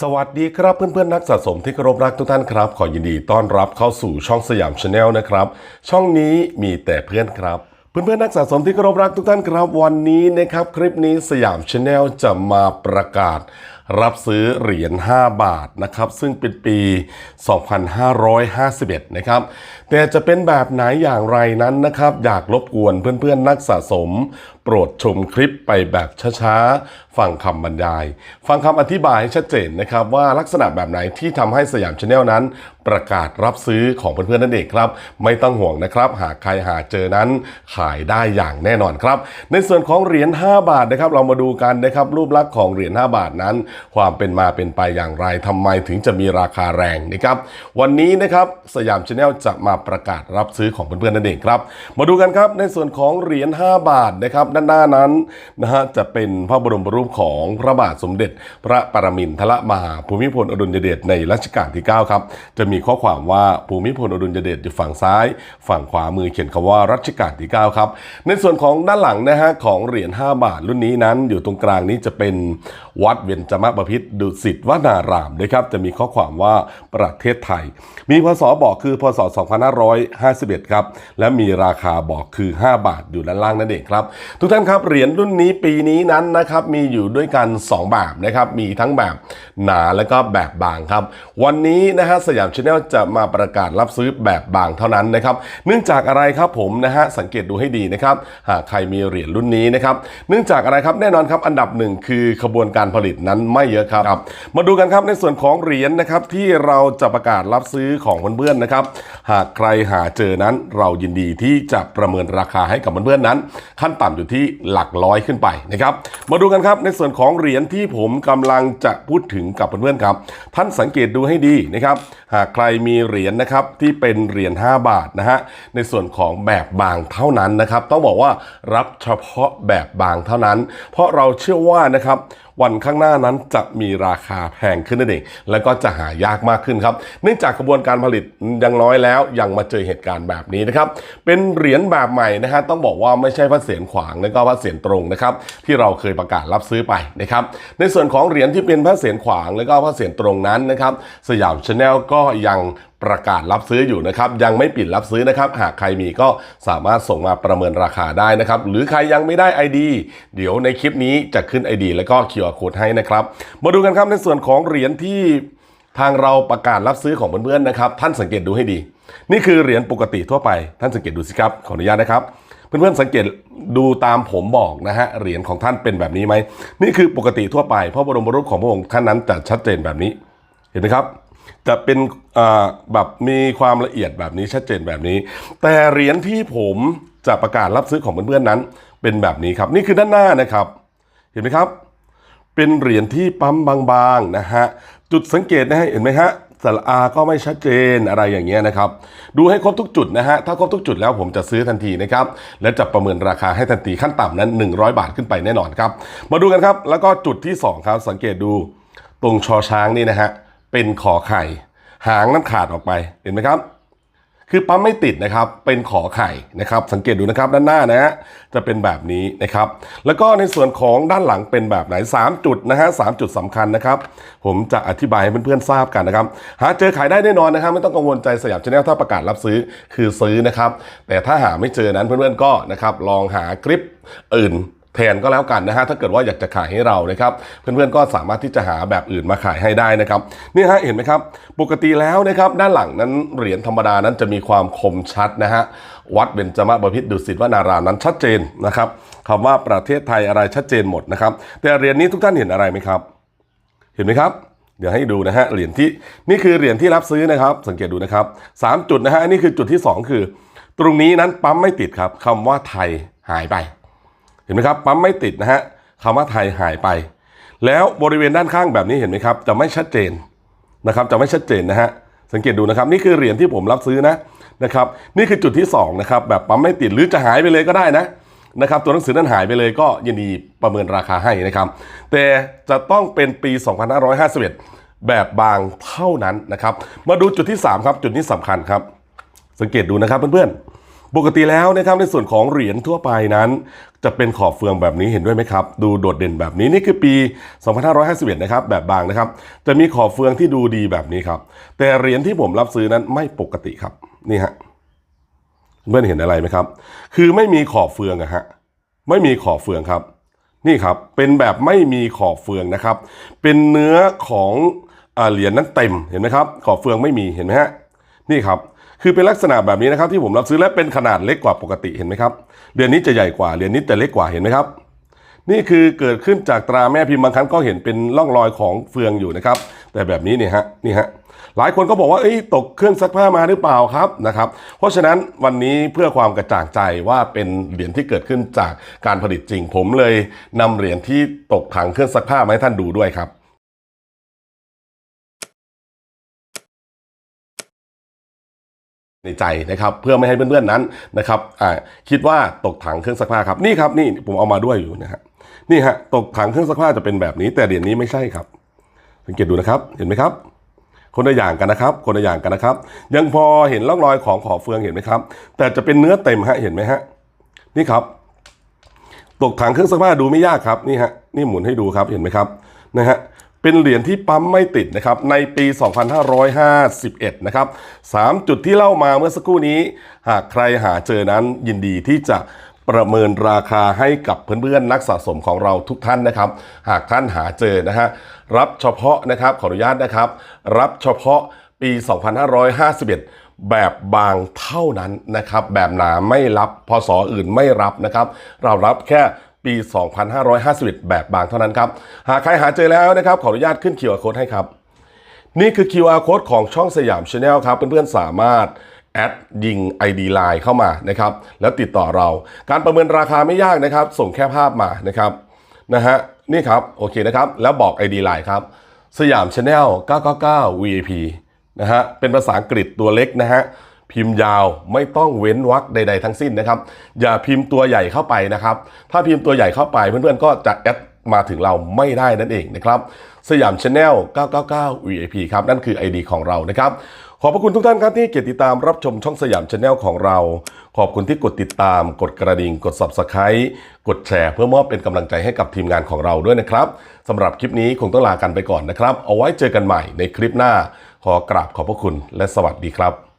สวัสดีครับเพื่อนๆนักสะสมที่เคารพรักทุกท่านครับ ขอยินดีต้อนรับเข้าสู่ช่องสยามชาแนลนะครับ ช่องนี้มีแต่เพื่อนครับ เพื่อนๆนักสะสมที่เคารพรักทุกท่านครับ วันนี้นะครับคลิปนี้สยามชาแนลจะมาประกาศ รับซื้อเหรียญ 5 บาทนะครับ ซึ่งเป็นปี 2551 นะครับ แต่จะเป็นแบบไหนอย่างไรนั้นนะครับ อยากรบกวนเพื่อนๆ นักสะสม โปรดชมคลิปไปแบบช้าๆ ฟังคำบรรยาย ฟังคำอธิบายให้ชัดเจนนะครับว่าลักษณะแบบไหนที่ทำให้สยามชาแนลนั้น ประกาศรับซื้อของเพื่อนๆนั่นเองครับ ไม่ต้องห่วงนะครับ หากใครหาเจอนั้นขายได้อย่างแน่นอนครับ ในส่วนของเหรียญ 5 บาทนะครับ เรามาดูกันนะครับรูปลักษณ์ของเหรียญ 5 บาทนั้นความเป็นมาเป็นไปอย่างไรทำไมถึงจะมีราคาแรงนะครับ วันนี้นะครับสยามชาแนลจะมาประกาศรับซื้อของเพื่อนๆนั่นเองครับ มาดูกันครับในส่วนของเหรียญ5 บาทนะครับด้านหน้านั้นนะฮะจะเป็นพระบรมรูปของพระบาทสมเด็จ พระปรมินทรมหาภูมิพลอดุลยเดชในรัชกาลที่ 9 ครับ จะมีข้อความว่าภูมิพลอดุลยเดชอยู่ฝั่งซ้าย ฝั่งขวามือเขียนคำว่ารัชกาลที่ 9 ครับ ในส่วนของด้านหลังนะฮะของเหรียญ5บาทรุ่นนี้นั้นอยู่ตรงกลางนี้จะเป็นวัดเวียนจมะบพิตรดุสิตวนารามนะครับจะมีข้อความว่าประเทศไทย มีพศบอกคือพศ 2551 ครับและมีราคาบอกคือ 5 บาทอยู่ด้านล่างนั่นเองครับ ทุกท่านครับเหรียญรุ่นนี้ปีนี้นั้นนะครับมีอยู่ด้วยกัน 2 แบบนะครับมีทั้งแบบหนาและก็แบบบางครับ วันนี้นะฮะสยามชาแนลจะมาประกาศรับซื้อแบบบางเท่านั้นนะครับเนื่องจากอะไรครับผมนะฮะสังเกตดูให้ดีนะครับหากใครมีเหรียญรุ่นนี้นะครับเนื่องจากอะไรครับแน่นอนครับอันดับหนึ่งคือขบวนการผลิตนั้นไม่เยอะครับ มาดูกันครับในส่วนของเหรียญนะครับที่เราจะประกาศรับซื้อของเพื่อนๆนะครับ หากใครหาเจอนั้นเรายินดีที่จะประเมินราคาให้กับเพื่อนๆนั้น ขั้นต่ำอยู่ที่หลักร้อยขึ้นไปนะครับมาดูกันครับในส่วนของเหรียญที่ผมกำลังจะพูดถึงกับเพื่อนๆครับ ท่านสังเกตดูให้ดีนะครับ หากใครมีเหรียญนะครับที่เป็นเหรียญ5 บาทนะฮะในส่วนของแบบบางเท่านั้นนะครับ ต้องบอกว่ารับเฉพาะแบบบางเท่านั้น เพราะเราเชื่อว่านะครับวันข้างหน้านั้นจะมีราคาแพงขึ้นนั่นเองแล้วก็จะหายากมากขึ้นครับ เนื่องจากกระบวนการผลิตยังน้อยแล้วยังมาเจอเหตุการณ์แบบนี้นะครับ เป็นเหรียญแบบใหม่นะฮะต้องบอกว่าไม่ใช่พระเศียรขวางแล้วก็พระเศียรตรงนะครับ ที่เราเคยประกาศรับซื้อไปนะครับ ในส่วนของเหรียญที่เป็นพระเศียรขวางแล้วก็พระเศียรตรงนั้นนะครับ สยามชาแนลก็ยัง ประกาศรับซื้ออยู่นะครับ ยังไม่ปิดรับซื้อนะครับ หากใครมีก็สามารถส่งมาประเมินราคาได้นะครับ หรือใครยังไม่ได้ ID เดี๋ยวในคลิปนี้จะขึ้น ID แล้วก็ QR Code ให้นะครับ มาดูกันครับในส่วนของเหรียญที่ทางเราประกาศรับซื้อของเพื่อนๆนะครับ ท่านสังเกตดูให้ดี นี่คือเหรียญปกติทั่วไป ท่านสังเกตดูสิครับขออนุญาตนะครับเพื่อนๆสังเกตดูตามผมบอกนะฮะเหรียญของท่านเป็นแบบนี้ไหมนี่คือปกติทั่วไปเพราะบรมรูปของพระองค์ท่านนั้นจะชัดเจนแบบนี้ เห็นไหมครับ จะเป็นแบบมีความละเอียดแบบนี้ชัดเจนแบบนี้ แต่เหรียญที่ผมจะประกาศรับซื้อของเพื่อนๆนั้น เป็นแบบนี้ครับ นี่คือด้านหน้านะครับ เห็นไหมครับ เป็นเหรียญที่ปั๊มบางๆนะฮะจุดสังเกตนะฮะเห็นไหมฮะสระอาก็ไม่ชัดเจนอะไรอย่างเงี้ยนะครับ ดูให้ครบทุกจุดนะฮะ ถ้าครบทุกจุดแล้วผมจะซื้อทันทีนะครับ และจะประเมินราคาให้ทันทีขั้นต่ำนั้น 100 บาทขึ้นไปแน่นอนครับ มาดูกันครับ แล้วก็จุดที่สองครับ สังเกตดูตรงชอช้างนี่นะฮะ เป็นขอไข่ หางนั้นขาดออกไปเห็นไหมครับ คือปั๊มไม่ติดนะครับเป็นขอไข่นะครับ สังเกตดูนะครับด้านหน้านะฮะจะเป็นแบบนี้นะครับ แล้วก็ในส่วนของด้านหลังเป็นแบบไหน 3 จุดนะฮะสจุดสำคัญนะครับ ผมจะอธิบายให้เพื่อนๆทราบกันนะครับ หาเจอขายได้แน่นอนนะครับ ไม่ต้องกังวลใจสยามชาแนลถ้าประกาศรับซื้อคือซื้อนะครับ แต่ถ้าหาไม่เจอนั้นเพื่อนๆก็นะครับลองหาคลิปอื่น แทนก็แล้วกันนะฮะถ้าเกิดว่าอยากจะขายให้เรานะครับเพื่อนๆก็สามารถที่จะหาแบบอื่นมาขายให้ได้นะครับนี่ฮะเห็นไหมครับปกติแล้วนะครับด้านหลังนั้นเหรียญธรรมดานั้นจะมีความคมชัดนะฮะวัดเบญจมาบพิตรดุสิตวนารามนั้นชัดเจนนะครับคำว่าประเทศไทยอะไรชัดเจนหมดนะครับแต่เหรียญนี้ทุกท่านเห็นอะไรไหมครับ เห็นไหมครับเดี๋ยวให้ดูนะฮะเหรียญที่นี่คือเหรียญที่รับซื้อนะครับ สังเกตดูนะครับสามจุดนะฮะอันนี้คือจุดที่สองคือ ตรงนี้นั้นปั๊มไม่ติดครับคำว่าไทยหายไป ห็นไหมครับปั๊มไม่ติดนะฮะคำว่าไทยหายไป แล้วบริเวณด้านข้างแบบนี้เห็นไหมครับ จะไม่ชัดเจนนะครับ จะไม่ชัดเจนนะฮะสังเกตดูนะครับ นี่คือเหรียญที่ผมรับซื้อนะนะครับ นี่คือจุดที่สองนะครับแบบปั๊มไม่ติดหรือจะหายไปเลยก็ได้นะนะครับ ตัวหนังสือนั้นหายไปเลยก็ยินดีประเมินราคาให้นะครับ แต่จะต้องเป็นปี 2551 แบบบางเท่านั้นนะครับ มาดูจุดที่สามครับจุดนี้สำคัญครับ สังเกตดูนะครับเพื่อนๆ ปกติแล้วนะครับในส่วนของเหรียญทั่วไปนั้น จะเป็นขอบเฟืองแบบนี้เห็นด้วยไหมครับ ดูโดดเด่นแบบนี้นี่คือปี 2551 นะครับแบบบางนะครับ จะมีขอบเฟืองที่ดูดีแบบนี้ครับ แต่เหรียญที่ผมรับซื้อนั้นไม่ปกติครับนี่ฮะเพื่อนเห็นอะไรไหมครับ คือไม่มีขอบเฟืองอะฮะไม่มีขอบเฟืองครับนี่ครับ เป็นแบบไม่มีขอบเฟืองนะครับ เป็นเนื้อของเหรียญนั้นเต็ม เห็นไหมครับ ขอบเฟืองไม่มี เห็นไหมฮะ นี่ครับ คือเป็นลักษณะแบบนี้นะครับที่ผมรับซื้อและเป็นขนาดเล็กกว่าปกติเห็นไหมครับเหรียญนี้จะใหญ่กว่าเหรียญนี้แต่เล็กกว่าเห็นไหมครับ นี่คือเกิดขึ้นจากตราแม่พิมพ์บางครั้งก็เห็นเป็นร่องรอยของเฟืองอยู่นะครับ แต่แบบนี้เนี่ยฮะนี่ฮะหลายคนก็บอกว่าเอ้ยตกเครื่องซักผ้ามาหรือเปล่าครับนะครับ เพราะฉะนั้นวันนี้เพื่อความกระจ่างใจว่าเป็นเหรียญที่เกิดขึ้นจากการผลิตจริง ผมเลยนำเหรียญที่ตกถังเครื่องซักผ้ามาให้ท่านดูด้วยครับ ในใจนะครับเพื่อไม่ให้เพื่อนๆนั้นนะครับคิดว่าตกถังเครื่องซักผ้าครับนี่ครับนี่ผมเอามาด้วยอยู่นะฮะนี่ฮะตกถังเครื่องซักผ้าจะเป็นแบบนี้ แต่เหรียญนี้ไม่ใช่ครับ สังเกตดูนะครับเห็นไหมครับ คนละอย่างกันนะครับ คนละอย่างกันนะครับ ยังพอเห็นร่องรอยของขอเฟืองเห็นไหมครับ แต่จะเป็นเนื้อเต็มฮะเห็นไหมฮะนี่ครับ ตกถังเครื่องซักผ้าดูไม่ยากครับนี่ฮะนี่หมุนให้ดูครับเห็นไหมครับนะฮะ เป็นเหรียญที่ปั๊มไม่ติดนะครับในปี 2551 นะครับสามจุดที่เล่ามาเมื่อสักครู่นี้ หากใครหาเจอนั้นยินดีที่จะประเมินราคาให้กับเพื่อนๆนักสะสมของเราทุกท่านนะครับ หากท่านหาเจอนะฮะรับเฉพาะนะครับขออนุญาตนะครับ รับเฉพาะปี 2551 แบบบางเท่านั้นนะครับ แบบหนาไม่รับพศอื่นไม่รับนะครับ เรารับแค่ ปี 2551 แบบบางเท่านั้นครับ หากใครหาเจอแล้วนะครับ ขออนุญาตขึ้น QR code ให้ครับ นี่คือ QR code ของช่องสยามชาแนลครับ เพื่อนๆสามารถแอดยิง ID Line เข้ามานะครับ แล้วติดต่อเรา การประเมินราคาไม่ยากนะครับ ส่งแค่ภาพมานะครับนะฮะนี่ครับโอเคนะครับ แล้วบอก ID Line ครับ สยามชาแนล999 VIP นะฮะเป็นภาษาอังกฤษตัวเล็กนะฮะ พิมพ์ยาวไม่ต้องเว้นวรรคใด ๆ ทั้งสิ้นนะครับ อย่าพิมพ์ตัวใหญ่เข้าไปนะครับ ถ้าพิมพ์ตัวใหญ่เข้าไปเพื่อนๆก็จะแอดมาถึงเราไม่ได้นั่นเองนะครับ สยามชาแนล999 VIP ครับ นั่นคือ ID ของเรานะครับ ขอบพระคุณทุกท่านครับที่เกียรติดตามรับชมช่องสยามชาแนลของเรา ขอบคุณที่กดติดตาม กดกระดิ่ง กด Subscribe กดแชร์เพื่อมอบเป็นกำลังใจให้กับทีมงานของเราด้วยนะครับสำหรับคลิปนี้คงต้องลากันไปก่อนนะครับ เอาไว้เจอกันใหม่ในคลิปหน้า ขอกราบขอบพระคุณและสวัสดีครับ